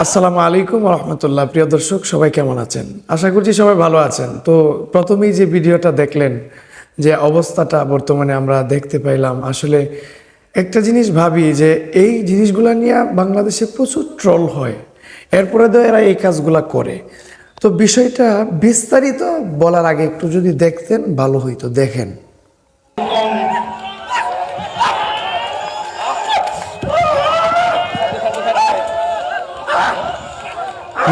আসসালামু আলাইকুম রহমতুল্লাহ। প্রিয় দর্শক, সবাই কেমন আছেন? আশা করছি সবাই ভালো আছেন। তো প্রথমেই যে ভিডিওটা দেখলেন, যে অবস্থাটা বর্তমানে আমরা দেখতে পাইলাম, আসলে একটা জিনিস ভাবি যে এই জিনিসগুলা নিয়ে বাংলাদেশে প্রচুর ট্রল হয়। এরপরে তো এরা এই কাজগুলা করে। তো বিষয়টা বিস্তারিত বলার আগে একটু যদি দেখতেন, ভালো হইতো। দেখেন।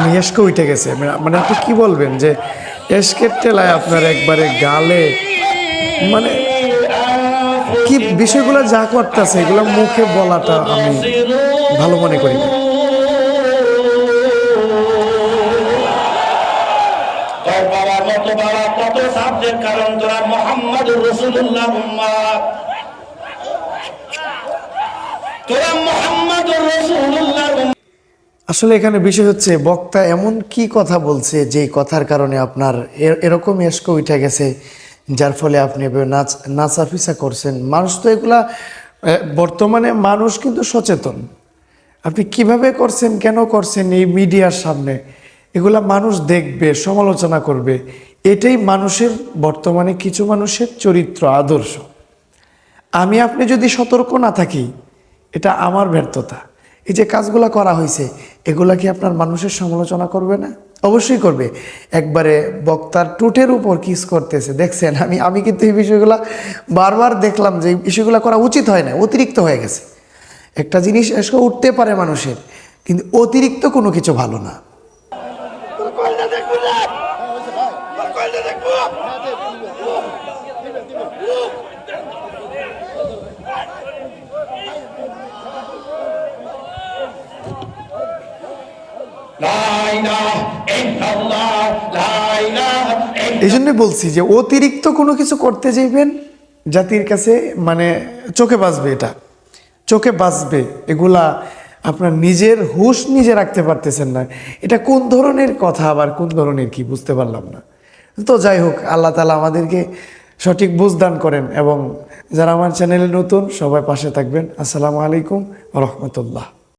মানে উঠে গেছে। মানে- আপনি কি বলবেন যে এসকের টেলায় আপনার একবারে গালে? মানে কি বিষয়গুলো যা করতেছে, এগুলো মুখে বলাটা আমি ভালো মনে করি তোরা মোহাম্মদ রসুল্লাহ তোরা মোহাম্মদ রসুল্লাহ আসলে এখানে বিষয় হচ্ছে, বক্তা এমন কি কথা বলছে যে কথার কারণে আপনার এরকম এসকে উঠে গেছে, যার ফলে আপনি নাচ নাচাফিসা করছেন? মানুষ তো এগুলা বর্তমানে মানুষ কিন্তু সচেতন। আপনি কীভাবে করছেন, কেন করছেন এই মিডিয়ার সামনে, এগুলা মানুষ দেখবে, সমালোচনা করবে। এটাই মানুষের, বর্তমানে কিছু মানুষের চরিত্র, আদর্শ। আমি, আপনি যদি সতর্ক না থাকি, এটা আমার ব্যর্থতা। এই যে কাজগুলো করা হয়েছে, এগুলা কি আপনার মানুষের সমালোচনা করবে না? অবশ্যই করবে। একবারে বক্তার টুটের উপর কিস করতেছে। দেখছেন, আমি আমি কিন্তু এই বিষয়গুলো বারবার দেখলাম যে এই বিষয়গুলো করা উচিত হয় না, অতিরিক্ত হয়ে গেছে। একটা জিনিস এসে উঠতে পারে মানুষের, কিন্তু অতিরিক্ত কোনো কিছু ভালো না। এই জন্যই বলছি যে অতিরিক্ত কোনো কিছু করতে যাইবেন, জাতির কাছে মানে চোখে বাঁচবে এটা। চোখে বাঁচবে, এগুলা আপনার নিজের হুশ নিজে রাখতে পারতেছেন না। এটা কোন ধরনের কথা আবার, কোন ধরনের কি বুঝতে পারলাম না। তো যাই হোক, আল্লাহ তালা আমাদেরকে সঠিক বুঝদান করেন এবং যারা আমার চ্যানেলে নতুন, সবাই পাশে থাকবেন। আসসালামু আলাইকুম রহমতুল্লাহ।